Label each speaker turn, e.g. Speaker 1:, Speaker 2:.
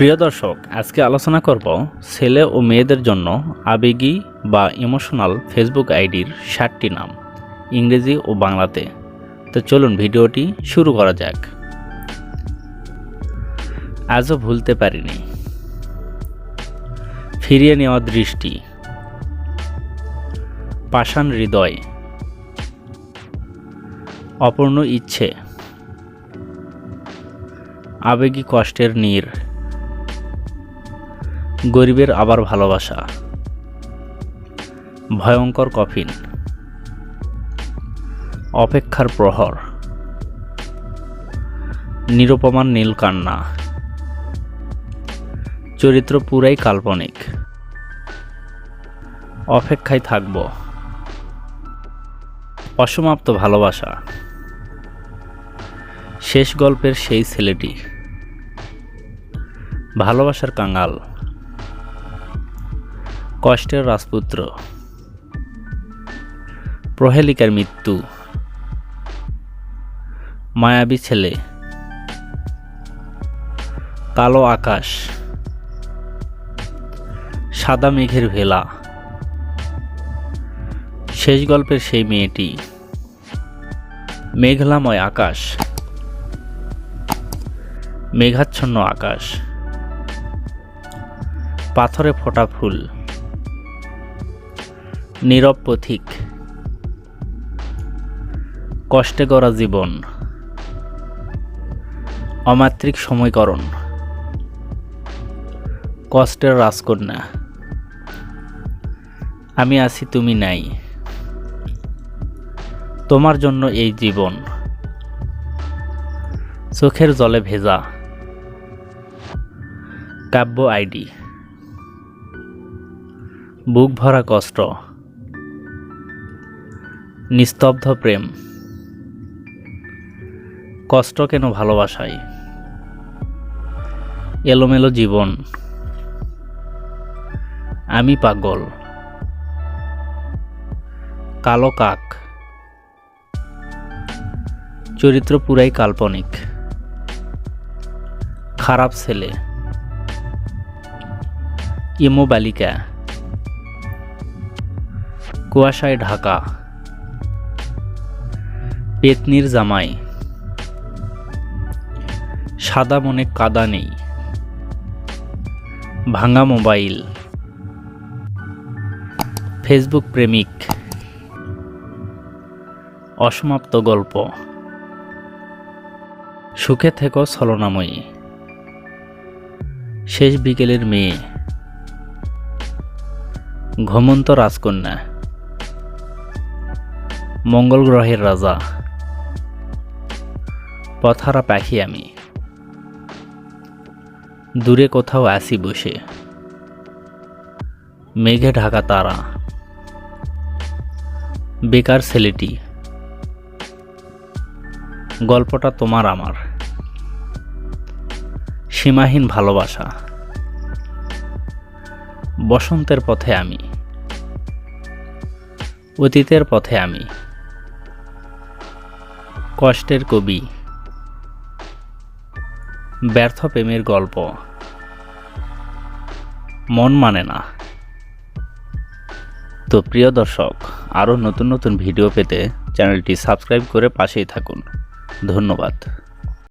Speaker 1: প্রিয় দর্শক, আজকে আলোচনা করব ছেলে ও মেয়েদের জন্য আবেগী বা ইমোশনাল ফেসবুক আইডির ষাটটি নাম, ইংরেজি ও বাংলাতে। তো চলুন ভিডিওটি শুরু করা যাক। আজও ভুলতে পারিনি। ফিরিয়ে নেওয়া দৃষ্টি। পাষাণ হৃদয়। অপূর্ণ ইচ্ছে। আবেগী কষ্টের নীর। গরিবের আবার ভালোবাসা। ভয়ঙ্কর কফিন। অপেক্ষার প্রহর। নিরুপমান নীল কান্না। চরিত্র পুরাই কাল্পনিক। অপেক্ষায় থাকব। অসমাপ্ত ভালোবাসা। শেষ গল্পের সেই ছেলেটি। ভালোবাসার কাঙ্গাল কষ্টের রাজপুত্র। প্রহেলিকার মৃত্যু। মায়াবী ছেলে। কালো আকাশ। সাদা মেঘের ভেলা। শেষ গল্পের সেই মেয়েটি। মেঘলাময় আকাশ। মেঘাচ্ছন্ন আকাশ। পাথরে ফোটা ফুল। নীরব পথিক। কষ্টে করা জীবন। অমাত্রিক সময়করণ। কষ্টের রাজকন্যা। আমি আছি, তুমি নাই। তোমার জন্য এই জীবন। চোখের জলে ভেজা। কাব্য আইডি। বুক ভরা কষ্ট। নিস্তব্ধ প্রেম। কষ্ট কেন ভালোবাসায়? এলোমেলো জীবন। আমি পাগল। কালো কাক। চরিত্র পুরাই কাল্পনিক। খারাপ ছেলে। ইমো বালিকা। কুয়াশায় ঢাকা। পেতনির জামাই। সাদা মনে কাদা নেই। ভাঙা মোবাইল। ফেসবুক প্রেমিক। অসমাপ্ত গল্প। সুখে থেকো ছলনাময়ী। শেষ বিকেলের মেয়ে। ঘমন্ত রাজকন্যা। মঙ্গল গ্রহের রাজা। পথারা পাখি আমি। দূরে কোথাও আসি বসে। মেঘে ঢাকা তারা। বেকার ছেলেটি। গল্পটা তোমার আমার। সীমাহীন ভালোবাসা। বসন্তের পথে আমি। অতীতের পথে আমি। কষ্টের কবি। ব্যর্থ প্রেমের গল্প। মন মানে না। তো প্রিয় দর্শক, আরও নতুন নতুন ভিডিও পেতে চ্যানেলটি সাবস্ক্রাইব করে পাশেই থাকুন। ধন্যবাদ।